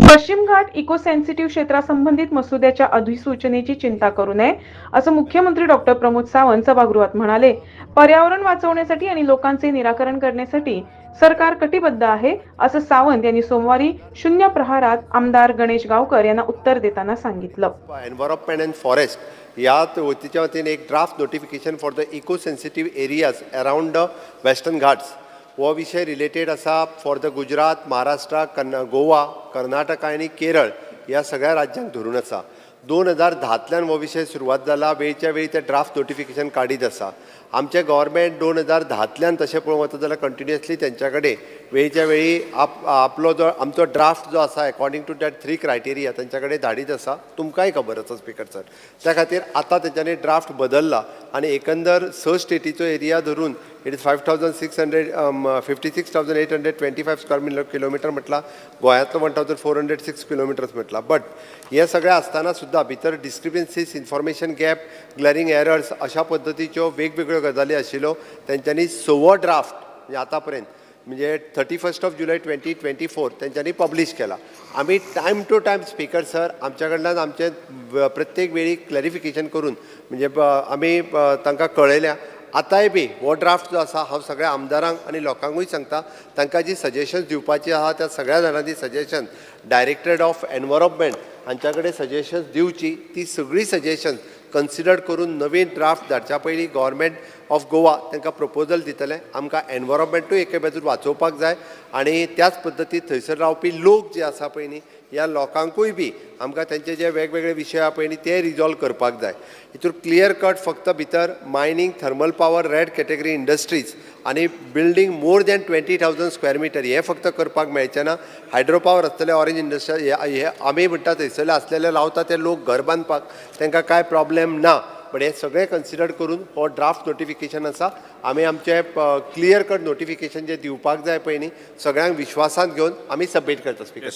पश्चिम घाट eco sensitive क्षेत्रासंबंधित मसुद्याच्या अधिसूचनेची चिंता करू नये असं मुख्यमंत्री डॉक्टर प्रमोद सावंत सभागृहात म्हणाले. पर्यावरण वाचवण्यासाठी आणि लोकांचे निराकरण करण्यासाठी सरकार कटिबद्ध आहे असं सावंत यांनी सोमवारी शून्य प्रहारात आमदार गणेश गावकर यांना उत्तर देताना सांगितलं. एन्व्हायरमेंट अँड फॉरेस्ट या तिच्या वतीने एक draft notification for the eco sensitive areas around the Western Ghats हो विशय रिलेटेड आसा फॉर द गुजरात महाराष्ट्र कर्ना गोवा कर्नाटका आनी केरळ ह्या सगळ्या राज्यांक धरून आसा दोन हजार धांतल्यान हो विशय सुरवात जाला वेळच्या वेळी ते ड्राफ्ट नोटिफिकेशन काडीत आसा आमचें गव्हर्मेंट दोन हजार धांतल्यान तशें पळोवंक वता जाल्यार कंटिन्युअसली तेंच्या कडेन वेळच्या वेळी आप आपलो जो आमचो ड्राफ्ट जो आसा according to that three criteria तेंच्या कडेन धाडीत आसा तुमकांय खबर आसा स्पिकर सर त्या खातीर आतां तेंच्यांनी ड्राफ्ट बदलला आनी एकंदर स स्टेटीचो एरिया धरून it is five thousand six hundred fifty six thousand eight hundred twenty five square mile kilometre म्हटला. गोंयांतलो one thousand four hundred six kilometres म्हटला. बट हे सगळें आसतना सुद्दां भितर discrepancies information gap glaring errors अशा पद्दतीच्यो वेगवेगळ्यो गजाली आशिल्ल्यो तेंच्यांनी सवो ड्राफ्ट म्हणजे आतां पर्यंत म्हणजे thirty first of July twenty twenty four तेंच्यांनी पब्लीश केला. आमी time to time speaker sir आमच्याकडल्यान आमचे प्रत्येक वेळी क्लॅरिफिकेशन करून म्हणजे आम्ही आमी तांकां कळयल्या. आतांय बी हो ड्राफ्ट जो आसा हांव सगळ्या आमदारांक आनी लोकांकूय सांगता तांकां जी सजेशन्स दिवपाची आहा त्या सगळ्या जाणांची सजेशन डायरेक्टरेट ऑफ एनवायरमेंट हांच्या कडेन सजेशन्स दिवची ती सगळी सजेशन्स कन्सिडर करून नवीन ड्राफ्ट धाडच्या पयलीं गव्हर्मेंट ऑफ गोवा तांकां प्रपोजल दितले. आमकां एनवायरमेंटूय एके बाजूर वाचोवपाक जाय. आनी त्याच पद्दतीन थंयसर रावपी लोक जे आसा पळय न्ही ह्या लोकांकूय बी आमकां तेंचे जे वेगवेगळे विशय आहा पळय न्ही ते रिजॉल्व करपाक जाय. हितूर क्लियर कट फक्त भितर mining thermal power red category industries आनी building more than twenty thousand square metre हें फक्त करपाक मेळचें ना. हायड्रो पावर आसतले ऑरेंज इंडस्ट्री हे आमी म्हणटा थंयसरले आसलेले लावता ते लोक घर बांदपाक तांकां कांय प्रॉब्लेम ना. बट हे सगळें कन्सिडर करून हो ड्राफ्ट नोटिफिकेशन आसा. आमी आमचे क्लियर कट नोटिफिकेशन जे दिवपाक जाय पळय न्ही सगळ्यांक विश्वासांत घेवन आमी सबमीट करता स्पिकर